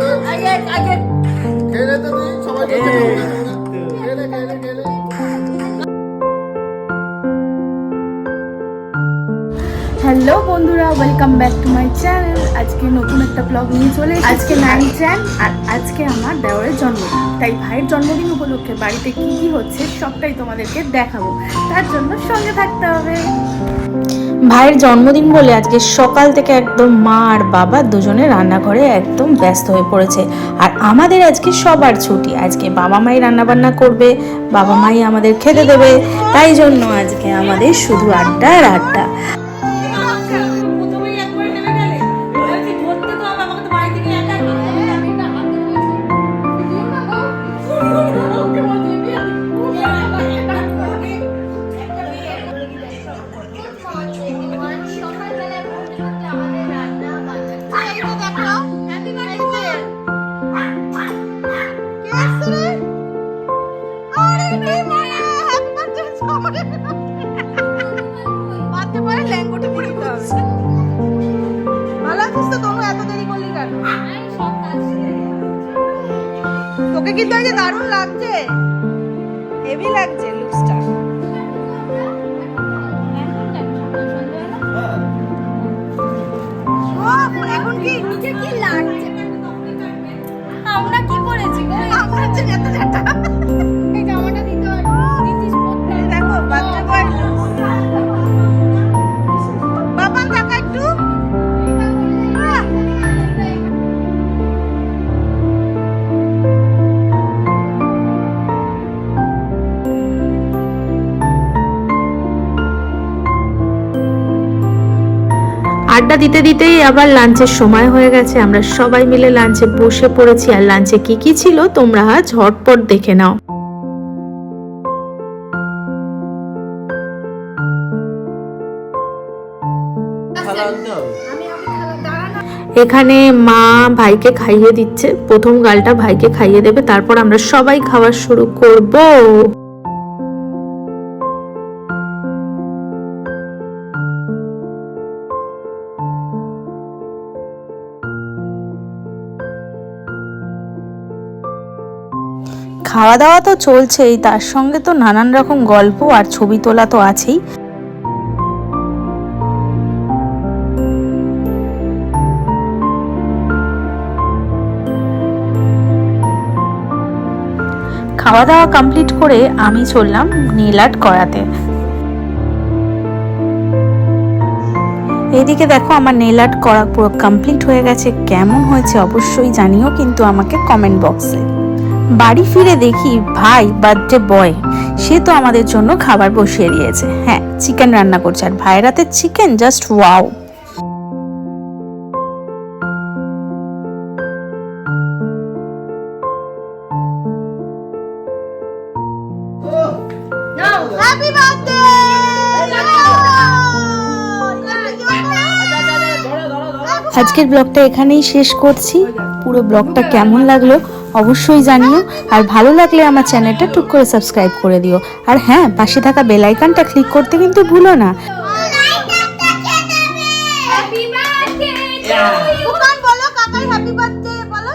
খেলে তো আগে আগে খেলে তো তুই সবাই খেলে খেলে খেলে হ্যালো বন্ধুরা welcome back to my channel আজকে নতুন একটা ব্লগ নিয়ে চলে আজকে নাইন চ্যান আর আজকে আমার দেওয়ারের জন্মদিন তাই ভাইয়ের জন্মদিন উপলক্ষে বাড়িতে কি কি হচ্ছে সবটাই তোমাদেরকে দেখাবো। তার জন্য সঙ্গে থাকতে হবে। ভাইয়ের জন্মদিন বলে আজকে সকাল থেকে একদম মা আর বাবা দুজনে রান্নাঘরে একদম ব্যস্ত হয়ে পড়েছে। আর আমাদের আজকে সবার ছুটি। আজকে বাবা মাই রান্নাবান্না করবে, বাবা মাই আমাদের খেতে দেবে। তাই জন্য আজকে আমাদের শুধু আড্ডা আর আড্ডা। তোকে কিন্তু দারুণ লাগছে। হেভি লাগছে লুকসটা আড্ডা দিতে দিতেই আবার লাঞ্চের সময় হয়ে গেছে। আমরা সবাই মিলে লাঞ্চে বসে পড়েছি আর লাঞ্চে কি কি ছিল তোমরা ঝটপট দেখে নাও। এখানে মা ভাইকে খাইয়ে দিচ্ছে। প্রথম গালটা ভাইকে খাইয়ে দেবে। তারপর আমরা সবাই খাওয়া শুরু করব। খাওয়া দাওয়া তো চলছেই, তার সঙ্গে তো নানান রকম গল্প আর ছবি তোলা তো আছেই। খাওয়া দাওয়া কমপ্লিট করে আমি চললাম নীল আর্ট করাতে। এদিকে দেখো আমার নেল আর্ট করা পুরো কমপ্লিট হয়ে গেছে, কেমন হয়েছে অবশ্যই জানিও কিন্তু আমাকে কমেন্ট বক্সে বাড়ি ফিরে দেখি ভাই বার্থডে বয়। সে তো আমাদের জন্য খাবার বসিয়ে দিয়েছে। হ্যাঁ চিকেন রান্না করছে। আর ভাইয়ের হাতে চিকেন জাস্ট ওয়াও আজকের ব্লগটা এখানেই শেষ করছি। পুরো ব্লগটা কেমন লাগল অবশ্যই জানিও। আর ভালো লাগলে আমার চ্যানেলটা টুক করে সাবস্ক্রাইব করে দিও। আর হ্যাঁ পাশে থাকা বেল আইকনটা ক্লিক করতে কিন্তু ভুলো না। বলো কাকাই হ্যাপি বার্থডে বলো।